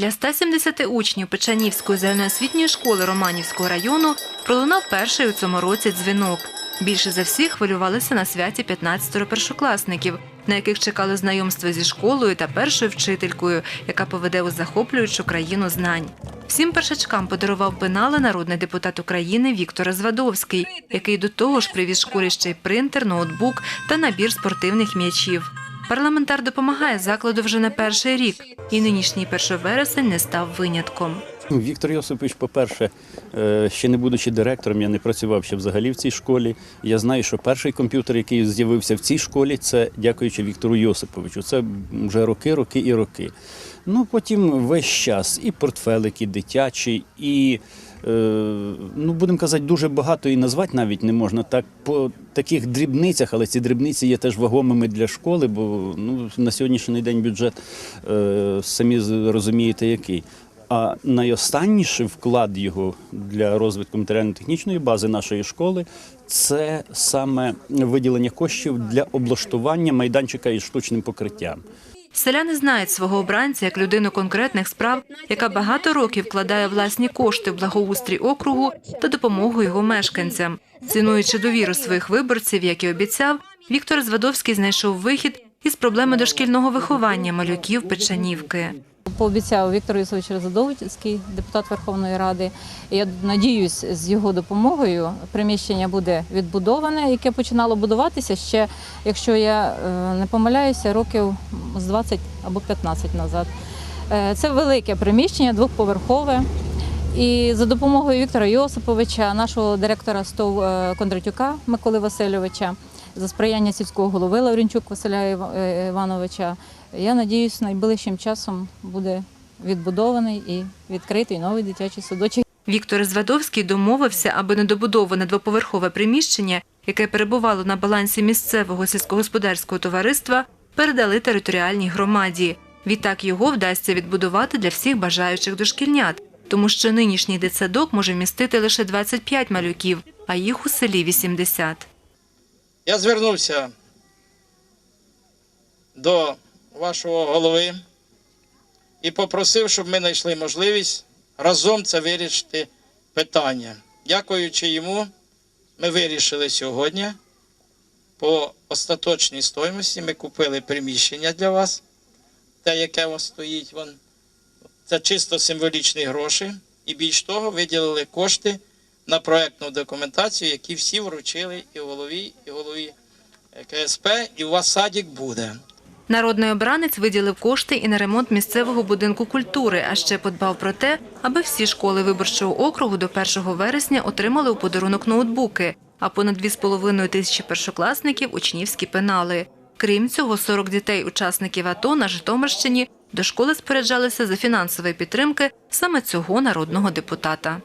Для 170 учнів Печанівської загальноосвітньої школи Романівського району пролунав перший у цьому році дзвінок. Більше за всіх хвилювалися на святі 15 першокласників, на яких чекали знайомства зі школою та першою вчителькою, яка поведе у захоплюючу країну знань. Всім першачкам подарував пенали народний депутат України Віктор Звадовський, який до того ж привіз школі ще й принтер, ноутбук та набір спортивних м'ячів. Парламентар допомагає закладу вже не перший рік, і нинішній 1 вересень не став винятком. Віктор Йосипович, по-перше, е, ще не будучи директором, я не працював ще взагалі в цій школі. Я знаю, що перший комп'ютер, який з'явився в цій школі, це дякуючи Віктору Йосиповичу. Це вже роки, роки і роки. Ну, потім весь час і портфелики дитячі, і, ну, будемо казати, дуже багато і назвати навіть не можна. Так, по таких дрібницях, але ці дрібниці є теж вагомими для школи, бо ну, на сьогоднішній день бюджет, е, самі розумієте, який. А найостанніший вклад його для розвитку матеріально-технічної бази нашої школи це саме виділення коштів для облаштування майданчика із штучним покриттям. Селяни знають свого обранця як людину конкретних справ, яка багато років вкладає власні кошти в благоустрій округу та допомогу його мешканцям. Цінуючи довіру своїх виборців, як і обіцяв, Віктор Звадовський знайшов вихід із проблеми дошкільного виховання малюків Печанівки. Пообіцяв Віктор Юсович Розадовицький, депутат Верховної Ради. Я надіюсь, з його допомогою приміщення буде відбудоване, яке починало будуватися ще, якщо я е, не помиляюся, років з 20 або 15 назад. Е, Це велике приміщення, двохповерхове. І за допомогою Віктора Йосиповича, нашого директора СТОВ е, Кондратюка Миколи Васильовича, за сприяння сільського голови Лаврінчук Василя е, Івановича, я надіюсь, найближчим часом буде відбудований і відкритий новий дитячий садочок. Віктор Звадовський домовився, аби недобудоване двоповерхове приміщення, яке перебувало на балансі місцевого сільськогосподарського товариства, передали територіальній громаді. Відтак його вдасться відбудувати для всіх бажаючих дошкільнят, тому що нинішній дитсадок може вмістити лише 25 малюків, а їх у селі 80. Я звернувся до вашого голови і попросив, щоб ми знайшли можливість разом це вирішити питання. Дякуючи йому, ми вирішили сьогодні по остаточній стоїмості. Ми купили приміщення для вас, те, яке у вас стоїть. Вон. Це чисто символічні гроші. І більш того, виділили кошти на проектну документацію, які всі вручили і голові, і голові КСП, і у вас садик буде. Народний обранець виділив кошти і на ремонт місцевого будинку культури, а ще подбав про те, аби всі школи виборчого округу до 1 вересня отримали у подарунок ноутбуки, а понад 2,5 тисячі першокласників – учнівські пенали. Крім цього, 40 дітей-учасників АТО на Житомирщині до школи споряджалися за фінансової підтримки саме цього народного депутата.